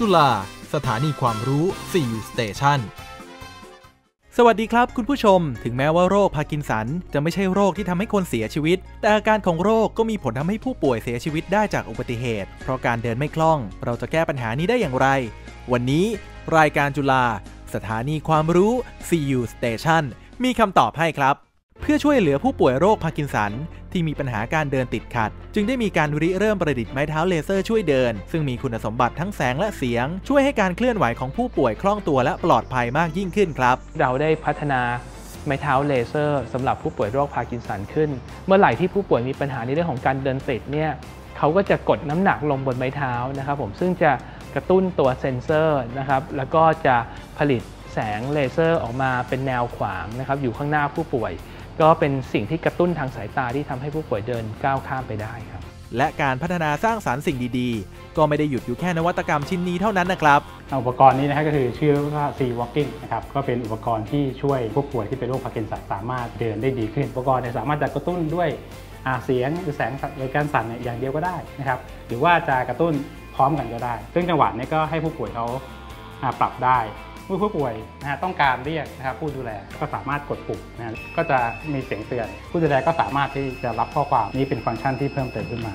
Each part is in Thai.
จุฬาสถานีความรู้ CU Station สวัสดีครับคุณผู้ชม ถึงแม้ว่าโรคพาร์กินสัน จะไม่ใช่โรคที่ทำให้คนเสียชีวิต แต่อาการของโรคก็มีผลทำให้ผู้ป่วยเสียชีวิตได้จากอุบัติเหตุ เพราะการเดินไม่คล่อง เราจะแก้ปัญหานี้ได้อย่างไร วันนี้ รายการจุฬาสถานีความรู้ CU Station มีคำตอบให้ครับ พื่อช่วยเหลือผู้ป่วยโรคพาร์กินสัน ที่มีปัญหาการเดินติดขัด จึงได้มีการริเริ่มประดิษฐ์ไม้เท้าเลเซอร์ช่วยเดิน ซึ่งมีคุณสมบัติทั้งแสงและเสียง ช่วยให้การเคลื่อนไหวของผู้ป่วยคล่องตัวและปลอดภัยมากยิ่งขึ้นครับ เราได้พัฒนาไม้เท้าเลเซอร์สำหรับผู้ป่วยโรคพาร์กินสันขึ้น เมื่อไหร่ที่ผู้ป่วยมีปัญหาในเรื่องของการเดินติดเนี่ยเขาก็จะกดน้ำหนักลงบนไม้เท้านะครับผมซึ่งจะกระตุ้นตัวเซ็นเซอร์นะครับแล้วก็จะผลิตแสงเลเซอร์ออกมาเป็นแนวขวางนะครับอยู่ข้างหน้าผู้ป่วย ก็เป็นสิ่งที่กระตุ้นทางสายตาที่ทำให้ผู้ป่วยเดินก้าวข้ามไปได้ครับ และการพัฒนาสร้างสารรค์สิ่งดีๆ ก็ไม่ได้หยุดอยู่แค่นวัตกรรมชิ้นนี้เท่านั้นนะครับ อุปกรณ์นี้นะครับก็คือชื่อว่า C Walking นะครับ ก็เป็นอุปกรณ์ที่ช่วยผู้ป่วยที่เป็นโรคพาร์กินสันสามารถเดินได้ดีขึ้น อุปกรณ์เนี่ยสามารถจะกระตุ้นด้วยอ่าเสียงหรือแสงหรือการสั่นเนี่ยอย่างเดียวก็ได้นะครับ หรือว่าจะกระตุ้นพร้อมกันก็ได้ ซึ่งจังหวะเนี้ก็ให้ผู้ป่วยเขาอ่าปรับได้ เมื่อผู้ป่วยนะฮะต้องการเรียกนะครับผู้ดูแลก็สามารถกดปุ่มนะฮะก็จะมีเสียงเตือน ผู้ดูแลก็สามารถที่จะรับข้อความนี้เป็นฟังก์ชันที่เพิ่มเติมขึ้นมา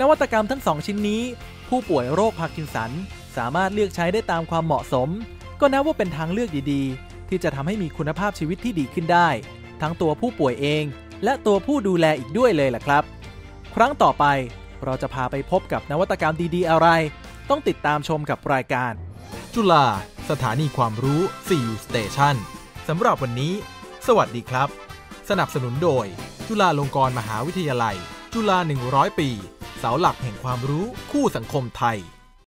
นวัตกรรมทั้งสองชิ้นนี้ ผู้ป่วยโรคพาร์กินสัน สามารถเลือกใช้ได้ตามความเหมาะสม ก็นับว่าเป็นทางเลือกดีๆ ที่จะทำให้มีคุณภาพชีวิตที่ดีขึ้นได้ ทั้งตัวผู้ป่วยเอง และตัวผู้ดูแลอีกด้วยเลยล่ะครับ ครั้งต่อไปเราจะพาไปพบกับนวัตกรรมดีๆ อะไร ต้องติดตามชมกับรายการ จุฬา สถานีความรู้ CU Station สำหรับวันนี้ สวัสดีครับ สนับสนุนโดย จุฬาลงกรณ์มหาวิทยาลัย จุฬา100 ปี เสาหลักแห่งความรู้คู่สังคมไทย